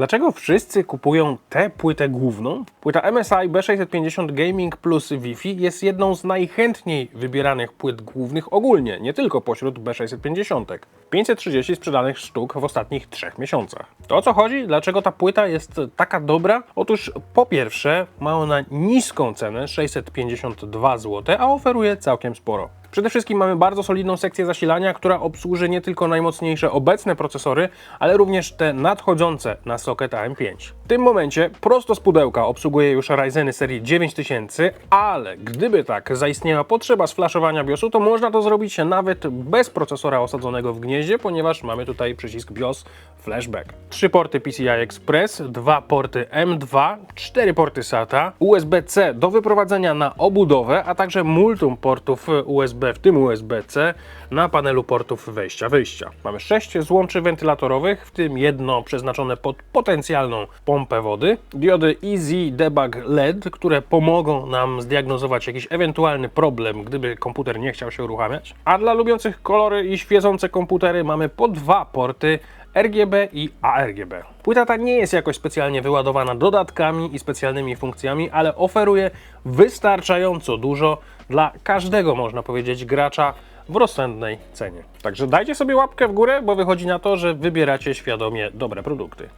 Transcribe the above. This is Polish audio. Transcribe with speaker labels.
Speaker 1: Dlaczego wszyscy kupują tę płytę główną? Płyta MSI B650 Gaming plus Wi-Fi jest jedną z najchętniej wybieranych płyt głównych ogólnie, nie tylko pośród B650. 530 sprzedanych sztuk w ostatnich trzech miesiącach. To o co chodzi? Dlaczego ta płyta jest taka dobra? Otóż po pierwsze ma ona niską cenę 652 zł, a oferuje całkiem sporo. Przede wszystkim mamy bardzo solidną sekcję zasilania, która obsłuży nie tylko najmocniejsze obecne procesory, ale również te nadchodzące na socket AM5. Tym momencie prosto z pudełka obsługuje już Ryzeny serii 9000, ale gdyby tak zaistniała potrzeba sflaszowania BIOSu, to można to zrobić nawet bez procesora osadzonego w gnieździe, ponieważ mamy tutaj przycisk BIOS Flashback. Trzy porty PCI Express, dwa porty M2, cztery porty SATA, USB-C do wyprowadzenia na obudowę, a także multum portów USB, w tym USB-C, na panelu portów wejścia-wyjścia. Mamy sześć złączy wentylatorowych, w tym jedno przeznaczone pod potencjalną pompę wody, diody Easy Debug LED, które pomogą nam zdiagnozować jakiś ewentualny problem, gdyby komputer nie chciał się uruchamiać. A dla lubiących kolory i świecące komputery mamy po dwa porty RGB i ARGB. Płyta ta nie jest jakoś specjalnie wyładowana dodatkami i specjalnymi funkcjami, ale oferuje wystarczająco dużo dla każdego, można powiedzieć, gracza w rozsądnej cenie. Także dajcie sobie łapkę w górę, bo wychodzi na to, że wybieracie świadomie dobre produkty.